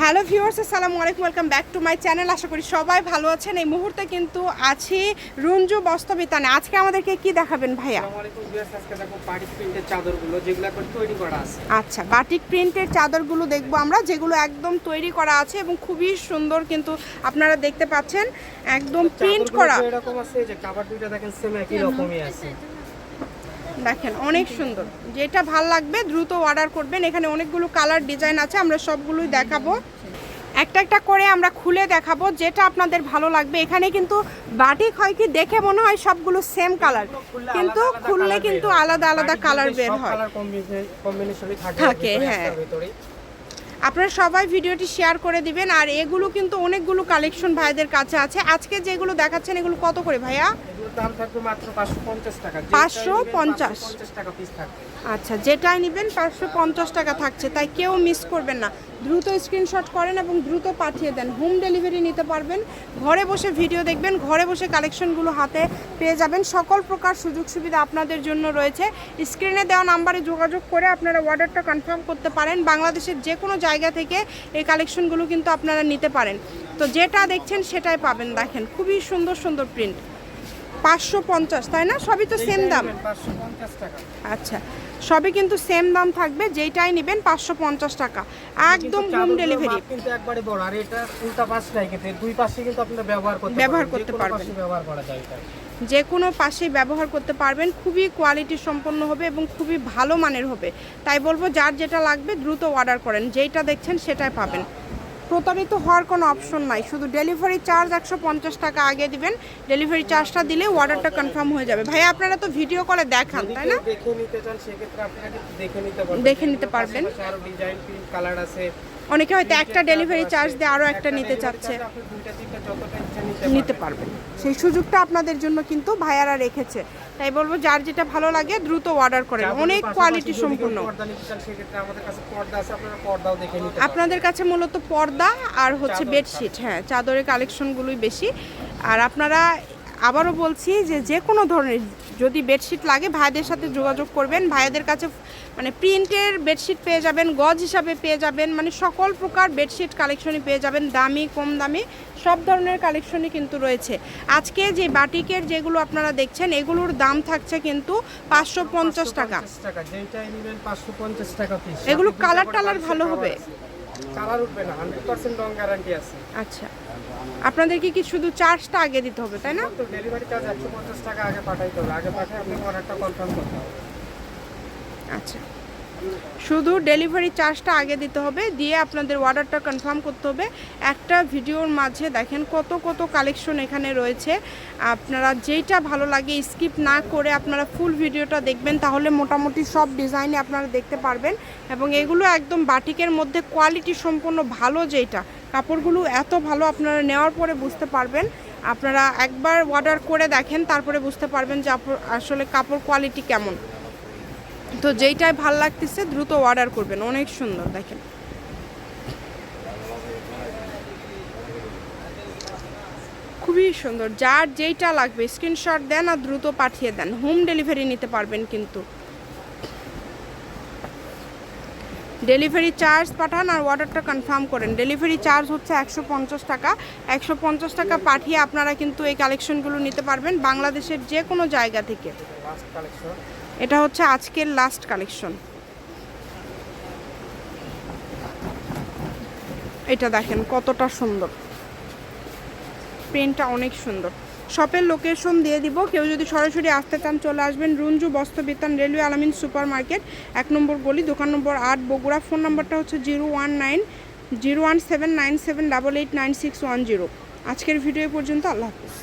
Hello viewers আসসালামু আলাইকুম welcome back to my channel. আশা করি সবাই ভালো আছেন। এই মুহূর্তে কিন্তু আছি রঞ্জু বস্তবিতানে আজকে আমাদেরকে কি দেখাবেন ভাইয়া? আসসালামু আলাইকুম ভিউয়ার্স আজকে দেখো পার্টি প্রিন্টের চাদরগুলো যেগুলো এখন তৈরি করা আছে। আচ্ছা বাটিক প্রিন্টের চাদরগুলো দেখব আমরা যেগুলো একদম তৈরি করা আছে এবং খুবই সুন্দর কিন্তু আপনারা দেখতে পাচ্ছেন। একদম প্রিন্ট করা। এরকম আছে যে কাভার দুইটা দেখেন সেম একই রকমই আছে। দেখেন অনেক সুন্দর। যেটা ভালো লাগবে দ্রুত অর্ডার করবেন। এখানে অনেকগুলো কালার ডিজাইন আছে আমরা সবগুলোই দেখাবো। একটা একটা করে আমরা খুলে দেখাবো যেটা আপনাদের ভালো লাগবে। এখানে কিন্তু বাটিক হয় কি দেখে মনে হয় সবগুলো সেম কালার কিন্তু খুললে কিন্তু আলাদা আলাদা কালার বের হয়। থাকে হ্যাঁ। আপনারা সবাই ভিডিওটি শেয়ার করে দিবেন আর এগুলো কিন্তু অনেকগুলো কালেকশন ভাইদের কাছে আছে। আজকে যেগুলো দেখাচ্ছেন এগুলো কত করে ভাইয়া? দাম থাকবে মাত্র 550 টাকা। 550 550 টাকা পিস থাকবে। আচ্ছা যেটাই নেবেন পাঁচশো পঞ্চাশ টাকা থাকছে তাই কেউ মিস করবেন না। দ্রুত স্ক্রিনশট করেন এবং দ্রুত পাঠিয়ে দেন। হোম ডেলিভারি নিতে পারবেন ঘরে বসে ভিডিও দেখবেন ঘরে বসে কালেকশনগুলো হাতে পেয়ে যাবেন। সকল প্রকার সুযোগ সুবিধা আপনাদের জন্য রয়েছে। স্ক্রিনে দেওয়া নাম্বারে যোগাযোগ করে আপনারা অর্ডারটা কনফার্ম করতে পারেন। বাংলাদেশের যে কোনো জায়গা থেকে এই কালেকশনগুলো কিন্তু আপনারা নিতে পারেন। তো যেটা দেখছেন সেটাই পাবেন। দেখেন খুবই সুন্দর সুন্দর প্রিন্ট পাঁচশো পঞ্চাশ তাই না? সবই তো সেম দাম। আচ্ছা সবই কিন্তু সেম দাম থাকবে যেইটাই নেবেন পাঁচশো পঞ্চাশ টাকা। একদম হোম ডেলিভারি কিন্তু একবারে বড় আর এটা উল্টা পাশ নাই কিন্তু দুই পাশে কিন্তু আপনারা ব্যবহার করতে ব্যবহার পারবেন, করতে পারবেন। ব্যবহার করা যায় যে কোনো পাশেই ব্যবহার করতে পারবেন খুবই কোয়ালিটি সম্পন্ন হবে এবং খুবই ভালো মানের হবে। তাই বলব যার যেটা লাগবে দ্রুত অর্ডার করেন যেইটা দেখছেন সেটাই পাবেন। প্রতারিত হওয়ার কোনো অপশন নাই। শুধু ডেলিভারি চার্জ একশো পঞ্চাশ টাকা আগে দিবেন। ডেলিভারি চার্জটা দিলে অর্ডারটা কনফার্ম হয়ে যাবে। ভাই আপনারা তো ভিডিও কলে দেখান তাই না? দেখে নিতে পারবেন। অনেকে হয়তো একটা ডেলিভারি চার্জ দিয়ে আরও একটা নিতে চাচ্ছে। নিতে পারবেন। সেই সুযোগটা আপনাদের জন্য কিন্তু ভাইয়ারা রেখেছে। তাই বলব যার যেটা ভালো লাগে দ্রুত অর্ডার করেন অনেক কোয়ালিটি সম্পূর্ণ। আপনাদের কাছে মূলত পর্দা আর হচ্ছে বেডশিট হ্যাঁ চাদরের কালেকশনগুলোই বেশি। আর আপনারা আবারও বলছি যে যে কোনো ধরনের যদি বেডশিট লাগে ভাইদের সাথে যোগাযোগ করবেন। ভাইদের কাছে মানে প্রিন্টের বেডশিট পেয়ে যাবেন গজ হিসাবে পেয়ে যাবেন মানে সকল প্রকার বেডশিট কালেকশনই পেয়ে যাবেন দামি কম দামি। সব ধরনের কালেকশনই কিন্তু রয়েছে। আজকে যে বাটিকের যেগুলো আপনারা দেখছেন এগুলোর দাম থাকছে কিন্তু পাঁচশো পঞ্চাশ টাকা। 550 টাকা যেটাই নেবেন 550 টাকা পিস এগুলো কালার টালার ভালো হবে? কালার উঠবে না 100% রং গ্যারান্টি আছে। আচ্ছা। আপনাদেরকে কি শুধু চার্জটা আগে দিতে হবে তাই না? ডেলিভারি চার্জ 150 টাকা আগে পাঠাইতে হবে। আগে আপনি অর্ডারটা কনফার্ম করতে হবে। আচ্ছা। শুধু ডেলিভারি চার্জটা আগে দিতে হবে, দিয়ে আপনাদের অর্ডারটা কনফার্ম করতে হবে। একটা ভিডিওর মাঝে দেখেন কত কত কালেকশন এখানে রয়েছে। আপনারা যেইটা ভালো লাগে স্কিপ না করে আপনারা ফুল ভিডিওটা দেখবেন, তাহলে মোটামুটি সব ডিজাইনে আপনারা দেখতে পারবেন। এবং এগুলো একদম বাটিকের মধ্যে কোয়ালিটি সম্পন্ন ভালো যেটা কাপড়গুলো এত ভালো আপনারা নেওয়ার পরে বুঝতে পারবেন। আপনারা একবার অর্ডার করে দেখেন, তারপরে বুঝতে পারবেন যে আসলে কাপড় কোয়ালিটি কেমন। তো যেইটাই ভালো লাগতেছে দ্রুত অর্ডার করবেন, অনেক সুন্দর, দেখেন। খুবই সুন্দর, যার যেইটা লাগবে স্ক্রিনশট দেন আর দ্রুত পাঠিয়ে দেন হোম ডেলিভারি নিতে পারবেন কিন্তু। ডেলিভারি চার্জ পাঠান আর অর্ডারটা কনফার্ম করেন। ডেলিভারি চার্জ হচ্ছে একশো পঞ্চাশ টাকা। একশো পঞ্চাশ টাকা পাঠিয়ে আপনারা কিন্তু এই কালেকশনগুলো নিতে পারবেন বাংলাদেশের যে কোনো জায়গা থেকে। এটা হচ্ছে আজকের লাস্ট কালেকশন এটা দেখেন কতটা সুন্দর। প্রিন্টটা অনেক সুন্দর। শপের লোকেশন দিয়ে দিব। কেউ যদি সরাসরি আসতে চান, চলে আসবেন Runju বস্ত্রবিতান railway Alamin super market এক নম্বর গলি, দোকান নম্বর আট, বগুড়া। ফোন নাম্বারটা হচ্ছে zero one nine, zero one seven nine seven double eight nine six one zero. আজকের ভিডিও পর্যন্ত আল্লাহ হাফিজ।